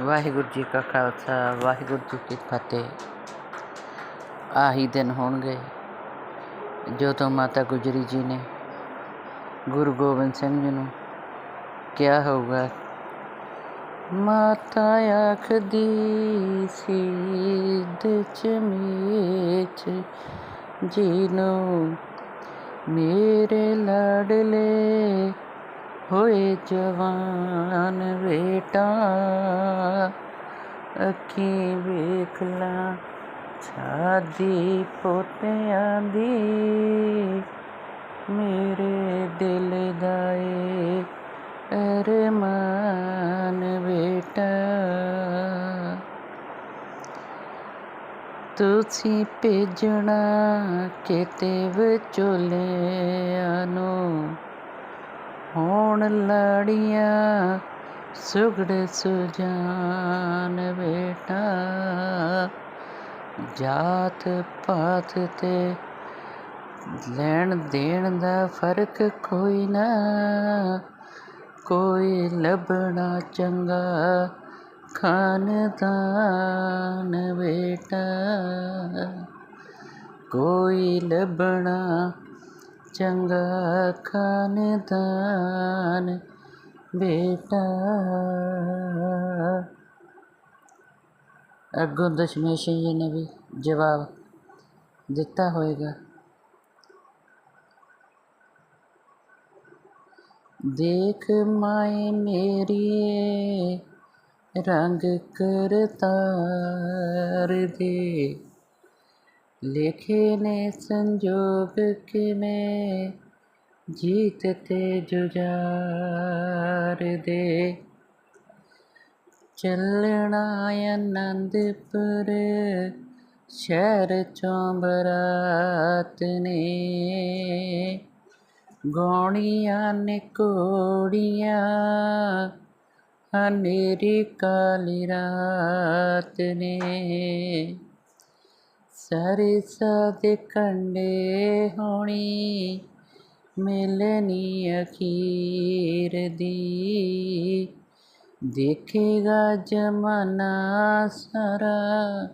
ਵਾਹਿਗੁਰੂ ਜੀ ਕਾ ਖਾਲਸਾ, ਵਾਹਿਗੁਰੂ ਜੀ ਕੀ ਫਤਿਹ। ਆਹੀ ਦਿਨ ਹੋਣਗੇ ਜਦੋਂ ਮਾਤਾ ਗੁਜਰੀ ਜੀ ਨੇ ਗੁਰੂ ਗੋਬਿੰਦ ਸਿੰਘ ਜੀ ਨੂੰ ਕਿਹਾ ਹੋਊਗਾ, ਮਾਤਾ ਆਖਦੀ ਸੀ ਚ ਮੇਚ ਜੀ ਨੂੰ ਮੇਰੇ ਲਾਡਲੇ ਹੋਏ ਜਵਾਨ ਬੇਟਾ, ਅੱਖੀ ਵੇਖ ਲਾ ਛਾਦੀ ਪੋਤਿਆਂ ਦੀ। ਮੇਰੇ ਦਿਲ ਦਾ ਏ ਅਰਮਾਨ ਬੇਟਾ, ਤੁਸੀਂ ਭੇਜਣਾ ਕਿਤੇ ਵਿਚੋਲਿਆਂ ਨੂੰ। ਹੋਣ ਲੜੀਆਂ, ਸੁਗੜ ਸੁਜਾਨ ਬੇਟਾ। ਜਾਤ ਪਾਤ ਤੇ ਲੈਣ ਦੇਣ ਦਾ ਫ਼ਰਕ ਕੋਈ ਨਾ। ਕੋਈ ਲੱਭਣਾ ਚੰਗਾ ਖਾਨਦਾਨ ਬੇਟਾ। ਕੋਈ ਲੱਭਣਾ ਚੰਗਾ ਖਾਨਦਾਨ ਬੇਟਾ। ਅੱਗੋਂ ਦਸ਼ਮੇਸ਼ ਜੀ ਨੇ ਵੀ ਜਵਾਬ ਦਿੱਤਾ ਹੋਏਗਾ। ਦੇਖ ਮਾਏ ਮੇਰੀ, ਰੰਗ ਕਰਤਾਰ ਦੇ। ਲਿਖੇ ਨੇ ਸੰਜੋਗ ਕਿਵੇਂ ਜੀਤ ਤੇ ਜੁਝਾਰ ਦੇ। ਚੱਲਣਾ ਆਨੰਦਪੁਰ, ਸ਼ਹਿਰ ਚੋਂ ਬਰਾਤ ਨੇ। ਗੋਣੀਆਂ ਨੇ ਕੋੜੀਆਂ ਹਨੇਰੀ ਕਾਲੀ ਰਾਤ ਨੇ। ਸਰਸਾ ਦੇ ਕੰਡੇ ਹੋਣੀ ਮਿਲਣੀ ਅਖੀਰ ਦੀ। ਦੇਖੇਗਾ ਜਮਾਨਾ ਸਾਰਾ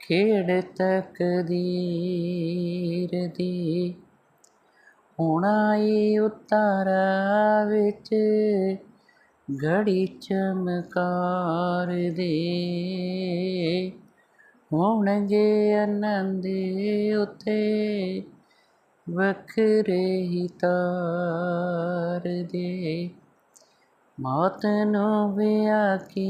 ਖੇਡ ਤਕਦੀਰ ਦੀ। ਹੋਣਾ ਏ ਉਤਾਰਾ ਵਿੱਚ ਘੜੀ ਚਮਕਾਰ ਦੇ। ਹੋਣਗੇ ਆਨੰਦ ਉਤੇ ਵੱਖਰੇ ਹੀ ਤਾਰ ਦੇ। ਮੌਤ ਨੂੰ ਵਿਆਕੀ